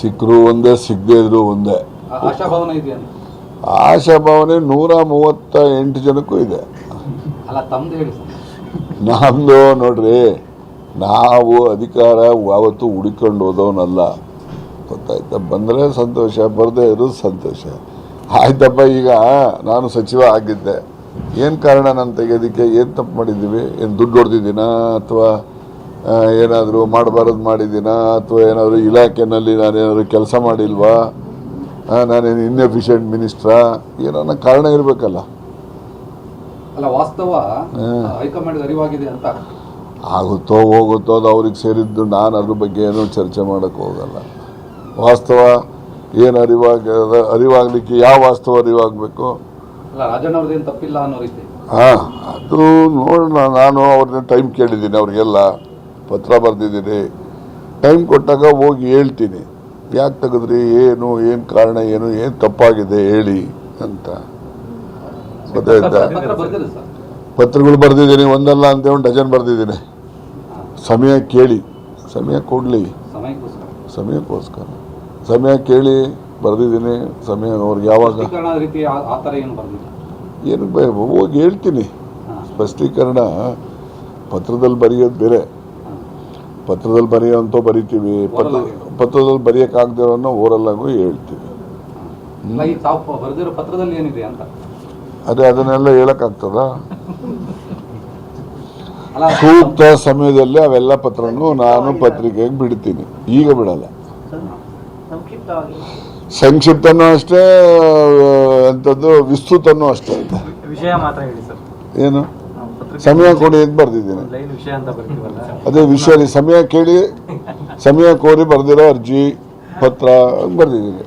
ಸಿಕ್ಕರು ಒಂದೇ ಸಿಗದೇ ಇದ್ರು ಒಂದೇ. ಆಶಾ ಆಶಾಭಾವನೆ ನೂರ ಮೂವತ್ತ ಎಂಟು ಜನಕ್ಕೂ ಇದೆ. ನಮ್ದು ನೋಡ್ರಿ ನಾವು ಅಧಿಕಾರ ಯಾವತ್ತೂ ಹುಡುಕೊಂಡು ಹೋದವನಲ್ಲ. ಗೊತ್ತಾಯ್ತಾ? ಬಂದರೆ ಸಂತೋಷ ಬರದೇ ಇರೋದು ಸಂತೋಷ. ಆಯ್ತಪ್ಪ ಈಗ ನಾನು ಸಚಿವ ಆಗಿದ್ದೆ. ಏನು ಕಾರಣ ನಾನು ತೆಗೆಯೋದಕ್ಕೆ? ಏನು ತಪ್ಪು ಮಾಡಿದ್ದೀವಿ? ಏನು ದುಡ್ಡು ಹೊಡೆದಿದ್ದೀನಾ ಅಥವಾ ಏನಾದರೂ ಮಾಡಬಾರದು ಮಾಡಿದ್ದೀನಾ? ಅಥವಾ ಏನಾದರೂ ಇಲಾಖೆನಲ್ಲಿ ನಾನೇನಾದರೂ ಕೆಲಸ ಮಾಡಿಲ್ವಾ? ನಾನೇನು ಇನ್ಎಫಿಷಿಯೆಂಟ್ ಮಿನಿಸ್ಟ್ರಾ ಏನನ್ನ ಕಾರಣ ಇರಬೇಕಲ್ಲ. ಅಲ್ಲ ವಾಸ್ತವ. ಹೈಕಮಾಂಡ್ ಅರಿವಾಗಿದೆ ಅಂತ. ಆಗುತ್ತೋ ಹೋಗುತ್ತೋ ಅದು ಅವ್ರಿಗೆ ಸೇರಿದ್ದು ನಾನು ಅದ್ರ ಬಗ್ಗೆ ಏನೂ ಚರ್ಚೆ ಮಾಡೋಕ್ಕೆ ಹೋಗಲ್ಲ. ವಾಸ್ತವ ಏನು ಅರಿವಾಗ ಅರಿವಾಗಲಿಕ್ಕೆ ಯಾವ ವಾಸ್ತವ ಅರಿವಾಗಬೇಕು? ತಪ್ಪಿಲ್ಲ ಅನ್ನೋ ರೀತಿ. ಹಾಂ ಅದು ನೋಡೋಣ. ನಾನು ಅವ್ರನ್ನ ಟೈಮ್ ಕೇಳಿದ್ದೀನಿ ಅವ್ರಿಗೆಲ್ಲ. ಪತ್ರ ಬರೆದಿದ್ದೀನಿ. ಟೈಮ್ ಕೊಟ್ಟಾಗ ಹೋಗಿ ಹೇಳ್ತೀನಿ. ಯಾಕೆ ತೆಗೆದ್ರಿ? ಏನು? ಏನು ಕಾರಣ? ಏನು? ಏನು ತಪ್ಪಾಗಿದೆ? ಹೇಳಿ ಅಂತ. ಗೊತ್ತಾಯ್ತಾ ಪತ್ರಗಳು ಬರೆದಿದ್ದೀನಿ. ಒಂದಲ್ಲ ಅಂತ ಒಂದು ಡಜನ್ ಬರೆದಿದ್ದೀನಿ. ಸಮಯ ಕೇಳಿ. ಸಮಯ ಕೊಡಲಿ. ಸಮಯಕ್ಕೋಸ್ಕರ. ಸಮಯ ಕೇಳಿ ಬರೆದಿದ್ದೀನಿ. ಸಮಯ ಅವ್ರಿಗೆ ಯಾವಾಗ? ಏನು ಹೋಗಿ ಹೇಳ್ತೀನಿ. ಸ್ಪಷ್ಟೀಕರಣ ಪತ್ರದಲ್ಲಿ ಬರೆಯೋದು ಬೇರೆ. ಪತ್ರದಲ್ಲಿ ಬರೆಯೋಂತ ಬರಿತೀವಿ. ಪತ್ರ. ಪತ್ರದಲ್ಲಿ ಬರೆಯೋಕ್ಕಾಗದಿರೋನ್ನ ಓರಲ್ಲಾಗೂ ಹೇಳ್ತೀವಿ. ಪತ್ರದಲ್ಲಿ ಏನಿದೆ ಅಂತ. ಅದೇ ಅದನ್ನೆಲ್ಲ ಹೇಳಕ್ಕಾಗ್ತದ? ಸೂಕ್ತ ಸಮಯದಲ್ಲಿ ಅವೆಲ್ಲ ಪತ್ರನೂ ನಾನು ಪತ್ರಿಕೆಗೆ ಬಿಡ್ತೀನಿ. ಈಗ ಬಿಡಲ್ಲ. ಸಂಕ್ಷಿಪ್ತವಾಗಿ. ಸಂಕ್ಷಿಪ್ತನೂ ಅಷ್ಟೇ ಅಂಥದ್ದು ವಿಸ್ತೃತನೂ ಅಷ್ಟೇ. ಅಂತ ಮಾತ್ರ ಹೇಳಿ ಸರ್. ಏನು? ಸಮಯ ಕೊಡಿ ಅಂತ ಬರ್ದಿದ್ದೀನಿ ಅದೇ ವಿಷಯ ಸಮಯ ಕೇಳಿ ಸಮಯ ಕೋರಿ ಬರ್ದಿರೋ ಅರ್ಜಿ ಪತ್ರ ಬರ್ದಿದ್ದೀನಿ.